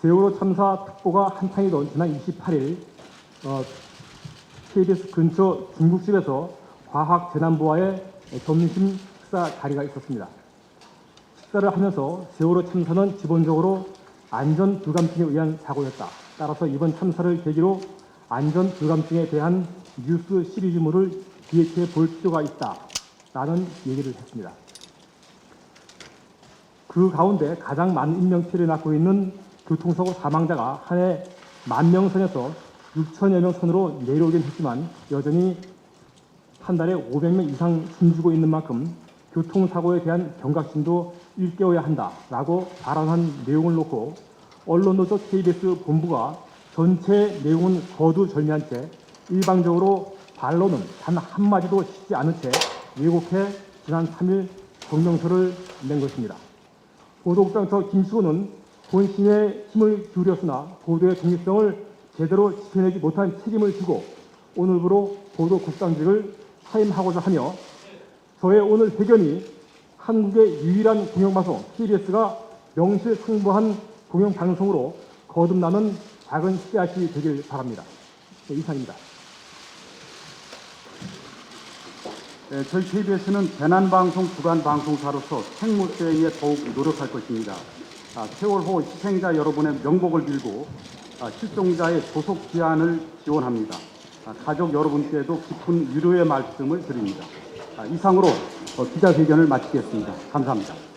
세월호 참사 특보가 한창이던 지난 28일 어, KBS 근처 중국집에서 과학 재난부와의 점심 식사 자리가 있었습니다. 식사를 하면서 세월호 참사는 기본적으로 안전 불감증에 의한 사고였다. 따라서 이번 참사를 계기로 안전 불감증에 대한 뉴스 시리즈물을 기획해 볼 필요가 있다. 라는 얘기를 했습니다. 그 가운데 가장 많은 인명피해를 낳고 있는 교통사고 사망자가 한 해 만 명 선에서 6천여 명 선으로 내려오긴 했지만 여전히 한 달에 500명 이상 숨지고 있는 만큼 교통사고에 대한 경각심도 일깨워야 한다라고 발언한 내용을 놓고 언론노조 KBS 본부가 전체 내용은 거두절미한 채 일방적으로 반론은 단 한마디도 쉬지 않은 채 왜곡해 지난 3일 성명서를 낸 것입니다. 보도국장 저 김수호는 본심에 힘을 기울였으나 보도의 독립성을 제대로 지켜내지 못한 책임을 지고 오늘부로 보도국장직을 사임하고자 하며 저의 오늘 회견이 한국의 유일한 공영방송 KBS가 명실상부한 공영방송으로 거듭나는 작은 씨앗이 되길 바랍니다. 네, 이상입니다. 저희 KBS는 재난방송 주간 방송사로서 수행에 더욱 노력할 것입니다. 아, 세월호 희생자 여러분의 명복을 빌고 아, 실종자의 조속 기한을 지원합니다. 아, 가족 여러분께도 깊은 위로의 말씀을 드립니다. 아, 이상으로 어, 기자회견을 마치겠습니다. 감사합니다.